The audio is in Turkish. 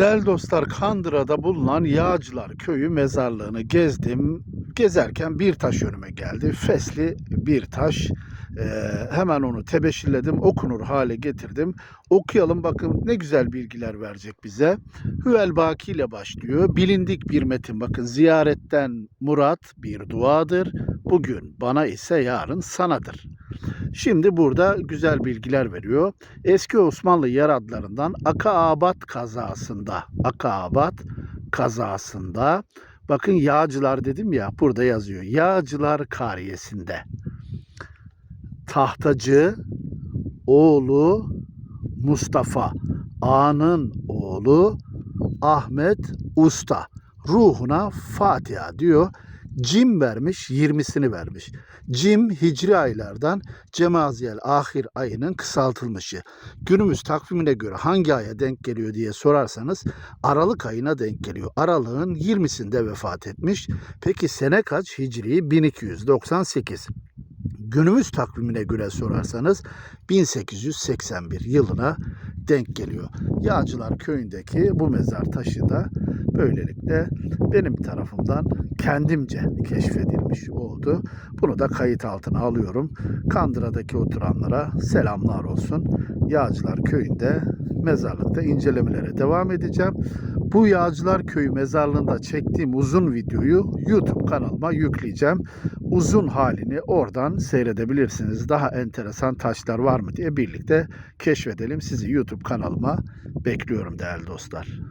Değerli dostlar Kandıra'da bulunan Yağcılar Köyü mezarlığını gezdim. Gezerken bir taş önüme geldi. Fesli bir taş. Ee, hemen onu tebeşirledim. Okunur hale getirdim. Okuyalım bakın ne güzel bilgiler verecek bize. Hüvel Baki ile başlıyor. Bilindik bir metin. Bakın ziyaretten murat bir duadır. Bugün bana ise yarın sanadır. Şimdi burada güzel bilgiler veriyor. Eski Osmanlı yer adlarından Akaabat kazasında, Akaabat kazasında bakın Yağcılar dedim ya burada yazıyor. Yağcılar kariyesinde tahtacı oğlu Mustafa Ağa'nın oğlu Ahmet Usta ruhuna Fatiha diyor. Cim vermiş, 20'sini vermiş. Cim hicri aylardan Cemaziyel ahir ayının kısaltılmışı. Günümüz takvimine göre hangi aya denk geliyor diye sorarsanız Aralık ayına denk geliyor. Aralığın 20'sinde vefat etmiş. Peki sene kaç? Hicri 1298. Günümüz takvimine göre sorarsanız 1881 yılına denk geliyor. Yağcılar köyündeki bu mezar taşı da böylelikle benim tarafımdan kendimce keşfedilmiş oldu. Bunu da kayıt altına alıyorum. Kandıra'daki oturanlara selamlar olsun. Yağcılar köyünde mezarlıkta incelemelere devam edeceğim. Bu Yağcılar Köyü mezarlığında çektiğim uzun videoyu YouTube kanalıma yükleyeceğim. Uzun halini oradan seyredebilirsiniz. Daha enteresan taşlar var mı diye birlikte keşfedelim. Sizi YouTube kanalıma bekliyorum değerli dostlar.